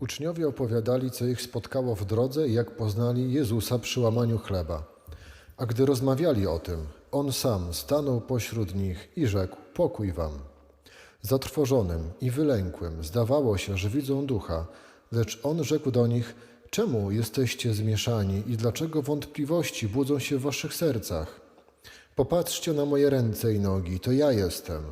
Uczniowie opowiadali, co ich spotkało w drodze i jak poznali Jezusa przy łamaniu chleba. A gdy rozmawiali o tym, on sam stanął pośród nich i rzekł: Pokój wam. Zatrwożonym i wylękłym zdawało się, że widzą ducha, lecz on rzekł do nich: Czemu jesteście zmieszani i dlaczego wątpliwości budzą się w waszych sercach? Popatrzcie na moje ręce i nogi, to ja jestem.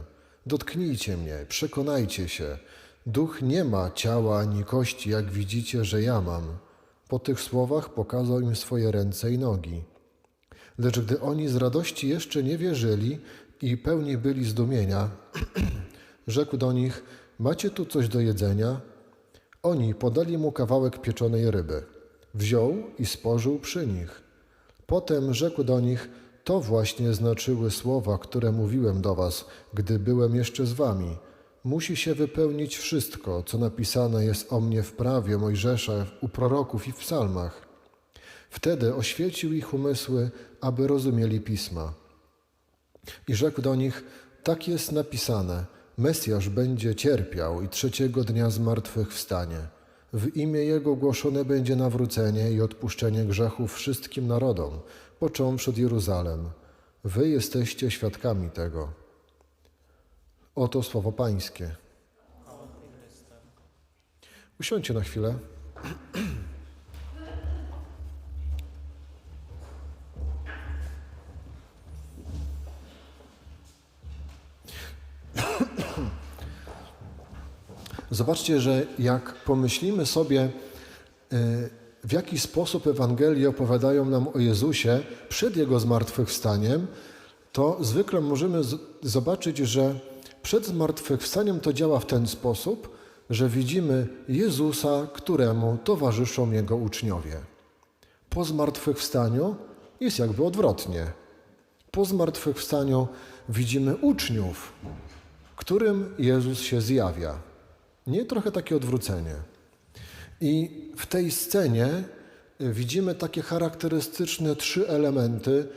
Dotknijcie mnie, przekonajcie się. Duch nie ma ciała ani kości, jak widzicie, że ja mam. Po tych słowach pokazał im swoje ręce i nogi. Lecz gdy oni z radości jeszcze nie wierzyli i pełni byli zdumienia, rzekł do nich: Macie tu coś do jedzenia? Oni podali mu kawałek pieczonej ryby. Wziął i spożył przy nich. Potem rzekł do nich: To właśnie znaczyły słowa, które mówiłem do was, gdy byłem jeszcze z wami. Musi się wypełnić wszystko, co napisane jest o mnie w prawie Mojżesza, u proroków i w psalmach. Wtedy oświecił ich umysły, aby rozumieli pisma. I rzekł do nich: Tak jest napisane: Mesjasz będzie cierpiał i trzeciego dnia z martwych wstanie. W imię Jego głoszone będzie nawrócenie i odpuszczenie grzechów wszystkim narodom, począwszy od Jeruzalem. Wy jesteście świadkami tego. Oto słowo Pańskie. Usiądźcie na chwilę. Zobaczcie, że jak pomyślimy sobie, e, w jaki sposób Ewangelie opowiadają nam o Jezusie przed Jego zmartwychwstaniem, to zwykle możemy zobaczyć, że przed zmartwychwstaniem to działa w ten sposób, że widzimy Jezusa, któremu towarzyszą Jego uczniowie. Po zmartwychwstaniu jest jakby odwrotnie. Po zmartwychwstaniu widzimy uczniów, którym Jezus się zjawia. Nie trochę takie odwrócenie. I w tej scenie widzimy takie charakterystyczne trzy elementy,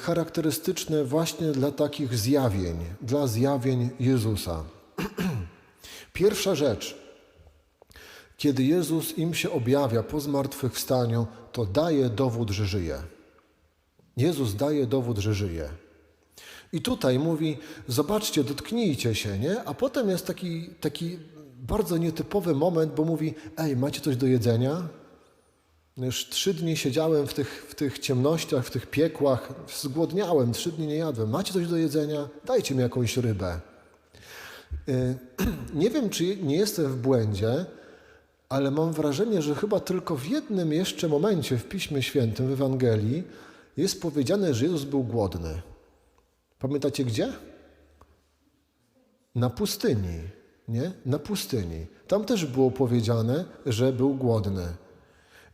charakterystyczne właśnie dla takich zjawień, dla zjawień Jezusa. Pierwsza rzecz, kiedy Jezus im się objawia po zmartwychwstaniu, to daje dowód, że żyje. Jezus daje dowód, że żyje. I tutaj mówi, zobaczcie, dotknijcie się, nie? A potem jest taki, taki bardzo nietypowy moment, bo mówi, ej, macie coś do jedzenia? Już trzy dni siedziałem w tych, w tych ciemnościach, w tych piekłach, zgłodniałem, trzy dni nie jadłem. Macie coś do jedzenia? Dajcie mi jakąś rybę. Y, Nie wiem, czy nie jestem w błędzie, ale mam wrażenie, że chyba tylko w jednym jeszcze momencie w Piśmie Świętym, w Ewangelii, jest powiedziane, że Jezus był głodny. Pamiętacie gdzie? Na pustyni, nie? Na pustyni. Tam też było powiedziane, że był głodny.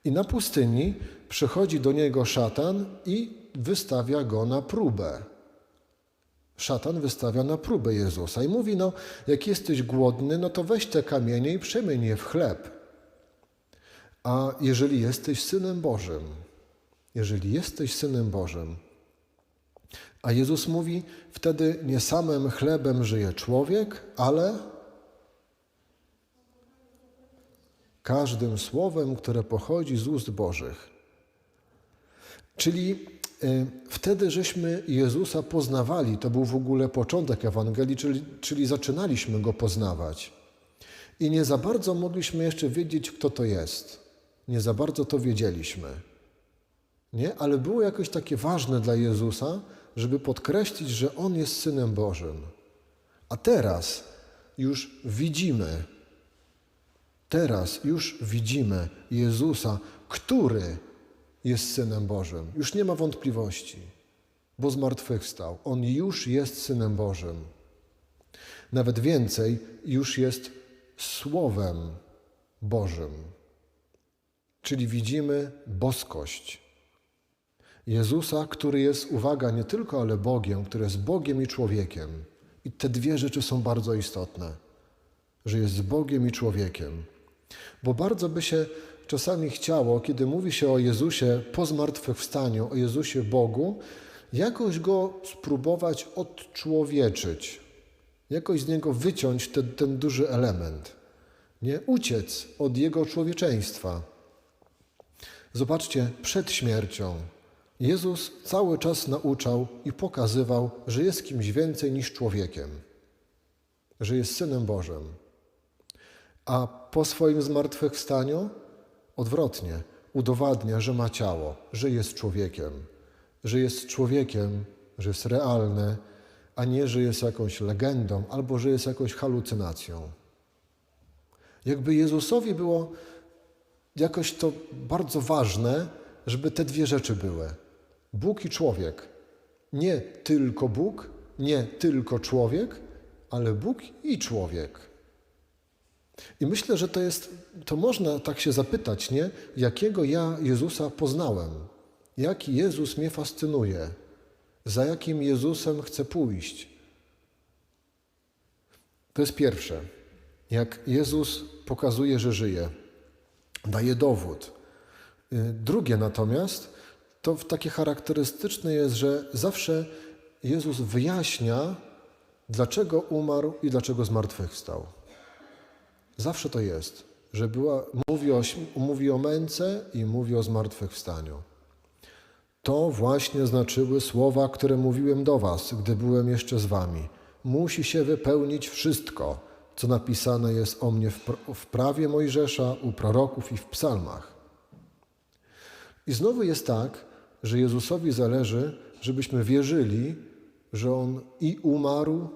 I na pustyni przychodzi do niego szatan i wystawia go na próbę. Szatan wystawia na próbę Jezusa i mówi: No, jak jesteś głodny, no to weź te kamienie i przemień je w chleb. A jeżeli jesteś synem Bożym, jeżeli jesteś synem Bożym, a Jezus mówi wtedy: Nie samym chlebem żyje człowiek, ale każdym słowem, które pochodzi z ust Bożych. Czyli y, wtedy żeśmy Jezusa poznawali, to był w ogóle początek Ewangelii, czyli, czyli zaczynaliśmy go poznawać. I nie za bardzo mogliśmy jeszcze wiedzieć, kto to jest. Nie za bardzo to wiedzieliśmy. Nie? Ale było jakoś takie ważne dla Jezusa, żeby podkreślić, że On jest Synem Bożym. A teraz już widzimy, teraz już widzimy Jezusa, który jest Synem Bożym. Już nie ma wątpliwości, bo zmartwychwstał. On już jest Synem Bożym. Nawet więcej, już jest Słowem Bożym. Czyli widzimy boskość. Jezusa, który jest, uwaga, nie tylko ale Bogiem, który jest Bogiem i człowiekiem. I te dwie rzeczy są bardzo istotne, że jest Bogiem i człowiekiem. Bo bardzo by się czasami chciało, kiedy mówi się o Jezusie po zmartwychwstaniu, o Jezusie Bogu, jakoś go spróbować odczłowieczyć, jakoś z niego wyciąć ten, ten duży element. nie uciec od Jego człowieczeństwa. Zobaczcie, przed śmiercią Jezus cały czas nauczał i pokazywał, że jest kimś więcej niż człowiekiem, że jest Synem Bożym. A po swoim zmartwychwstaniu odwrotnie udowadnia, że ma ciało, że jest człowiekiem, że jest człowiekiem, że jest realny, a nie, że jest jakąś legendą albo że jest jakąś halucynacją. Jakby Jezusowi było jakoś to bardzo ważne, żeby te dwie rzeczy były. Bóg i człowiek. Nie tylko Bóg, nie tylko człowiek, ale Bóg i człowiek. I myślę, że to jest, to można tak się zapytać, nie? Jakiego ja Jezusa poznałem? Jaki Jezus mnie fascynuje? Za jakim Jezusem chcę pójść? To jest pierwsze. Jak Jezus pokazuje, że żyje, daje dowód. Y, Drugie natomiast, to takie charakterystyczne jest, że zawsze Jezus wyjaśnia, dlaczego umarł i dlaczego zmartwychwstał. Zawsze to jest, że była, mówi, o, mówi o męce i mówi o zmartwychwstaniu. To właśnie znaczyły słowa, które mówiłem do was, gdy byłem jeszcze z wami. Musi się wypełnić wszystko, co napisane jest o mnie w, pr- w prawie Mojżesza, u proroków i w psalmach. I znowu jest tak, że Jezusowi zależy, żebyśmy wierzyli, że On i umarł,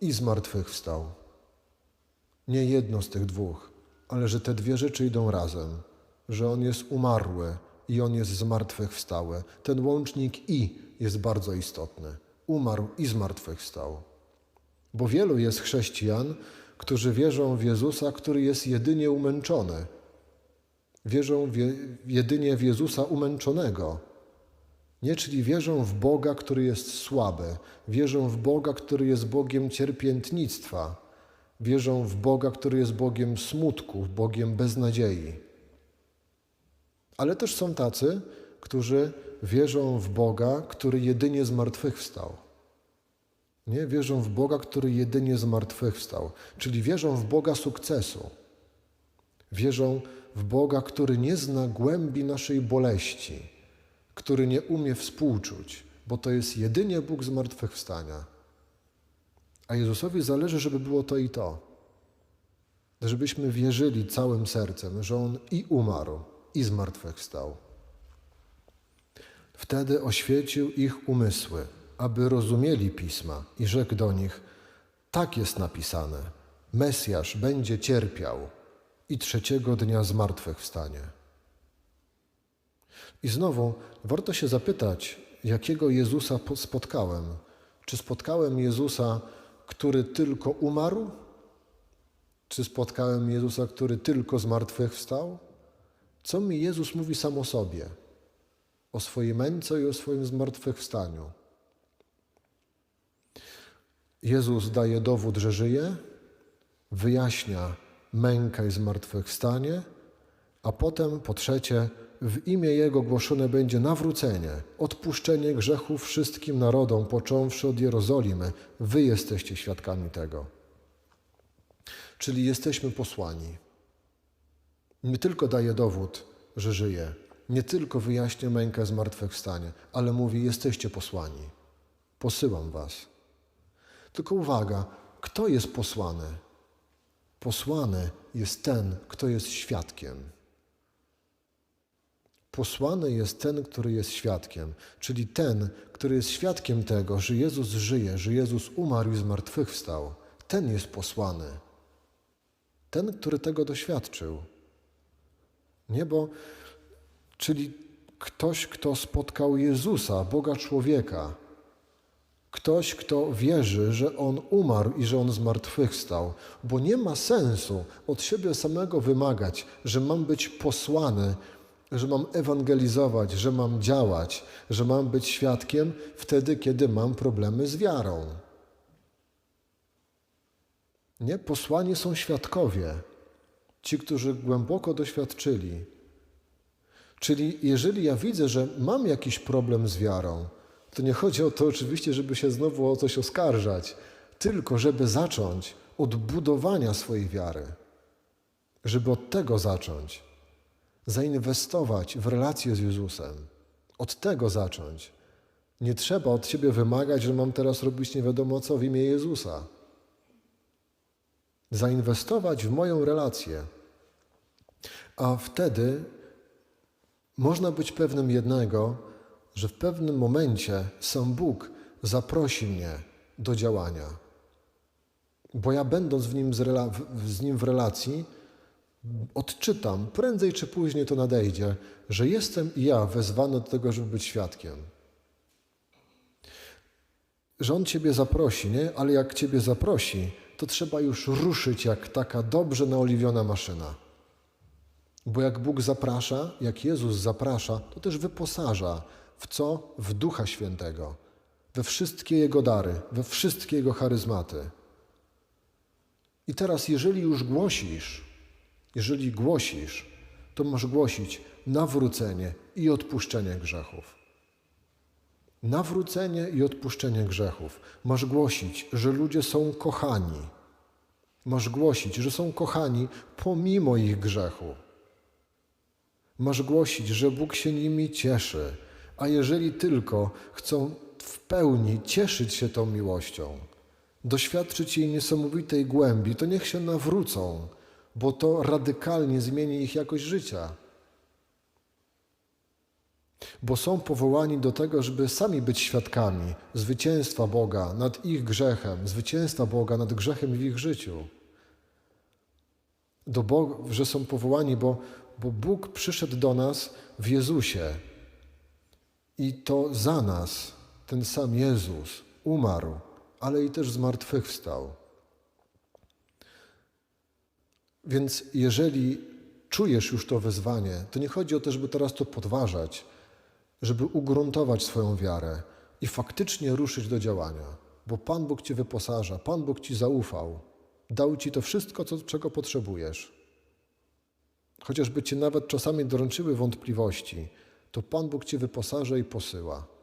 i zmartwychwstał. Nie jedno z tych dwóch, ale że te dwie rzeczy idą razem, że On jest umarły i On jest zmartwychwstały. Ten łącznik i jest bardzo istotny. Umarł i zmartwychwstał. Bo wielu jest chrześcijan, którzy wierzą w Jezusa, który jest jedynie umęczony. Wierzą w je, jedynie w Jezusa umęczonego. Nie, czyli wierzą w Boga, który jest słaby. Wierzą w Boga, który jest Bogiem cierpiętnictwa. Wierzą w Boga, który jest Bogiem smutku, Bogiem beznadziei. Ale też są tacy, którzy wierzą w Boga, który jedynie zmartwychwstał. Nie? Wierzą w Boga, który jedynie zmartwychwstał, czyli wierzą w Boga sukcesu. Wierzą w Boga, który nie zna głębi naszej boleści, który nie umie współczuć, bo to jest jedynie Bóg zmartwychwstania. A Jezusowi zależy, żeby było to i to. Żebyśmy wierzyli całym sercem, że On i umarł, i zmartwychwstał. Wtedy oświecił ich umysły, aby rozumieli pisma i rzekł do nich: Tak jest napisane: Mesjasz będzie cierpiał i trzeciego dnia zmartwychwstanie. I znowu warto się zapytać, jakiego Jezusa po- spotkałem. Czy spotkałem Jezusa, który tylko umarł? Czy spotkałem Jezusa, który tylko zmartwychwstał? Co mi Jezus mówi sam o sobie? O swojej męce i o swoim zmartwychwstaniu. Jezus daje dowód, że żyje, wyjaśnia mękę i zmartwychwstanie, a potem po trzecie w imię Jego głoszone będzie nawrócenie, odpuszczenie grzechów wszystkim narodom, począwszy od Jerozolimy. Wy jesteście świadkami tego. Czyli jesteśmy posłani. Nie tylko daje dowód, że żyje, nie tylko wyjaśnia mękę zmartwychwstanie, ale mówi: Jesteście posłani. Posyłam Was. Tylko uwaga, kto jest posłany? Posłany jest ten, kto jest świadkiem. Posłany jest ten, który jest świadkiem, czyli ten, który jest świadkiem tego, że Jezus żyje, że Jezus umarł i zmartwychwstał. Ten jest posłany. Ten, który tego doświadczył. Niebo, czyli ktoś, kto spotkał Jezusa, Boga człowieka. Ktoś, kto wierzy, że On umarł i że On zmartwychwstał, bo nie ma sensu od siebie samego wymagać, że mam być posłany, że mam ewangelizować, że mam działać, że mam być świadkiem wtedy, kiedy mam problemy z wiarą. Nie, posłani są świadkowie, ci, którzy głęboko doświadczyli. Czyli jeżeli ja widzę, że mam jakiś problem z wiarą, to nie chodzi o to oczywiście, żeby się znowu o coś oskarżać, tylko żeby zacząć od budowania swojej wiary. żeby od tego zacząć. Zainwestować w relację z Jezusem. Od tego zacząć. Nie trzeba od siebie wymagać, że mam teraz robić nie wiadomo co w imię Jezusa. Zainwestować w moją relację. A wtedy można być pewnym jednego, że w pewnym momencie sam Bóg zaprosi mnie do działania. Bo ja będąc w nim z, z nim w relacji, odczytam, prędzej czy później to nadejdzie, że jestem ja wezwany do tego, żeby być świadkiem. Że On Ciebie zaprosi, nie? Ale jak Ciebie zaprosi, to trzeba już ruszyć jak taka dobrze naoliwiona maszyna. Bo jak Bóg zaprasza, jak Jezus zaprasza, to też wyposaża. W co? W Ducha Świętego. We wszystkie Jego dary, we wszystkie Jego charyzmaty. I teraz, jeżeli już głosisz, jeżeli głosisz, to masz głosić nawrócenie i odpuszczenie grzechów. Nawrócenie i odpuszczenie grzechów. Masz głosić, że ludzie są kochani. Masz głosić, że są kochani pomimo ich grzechu. Masz głosić, że Bóg się nimi cieszy, a jeżeli tylko chcą w pełni cieszyć się tą miłością, doświadczyć jej niesamowitej głębi, to niech się nawrócą, bo to radykalnie zmieni ich jakość życia. Bo są powołani do tego, żeby sami być świadkami zwycięstwa Boga nad ich grzechem, zwycięstwa Boga nad grzechem w ich życiu. Do Boga, że są powołani, bo, bo Bóg przyszedł do nas w Jezusie. I to za nas ten sam Jezus umarł, ale i też zmartwychwstał. Więc jeżeli czujesz już to wezwanie, to nie chodzi o to, żeby teraz to podważać, żeby ugruntować swoją wiarę i faktycznie ruszyć do działania, bo Pan Bóg Cię wyposaża, Pan Bóg Ci zaufał, dał Ci to wszystko, co, czego potrzebujesz. Chociażby Cię nawet czasami doręczyły wątpliwości, to Pan Bóg Cię wyposaża i posyła.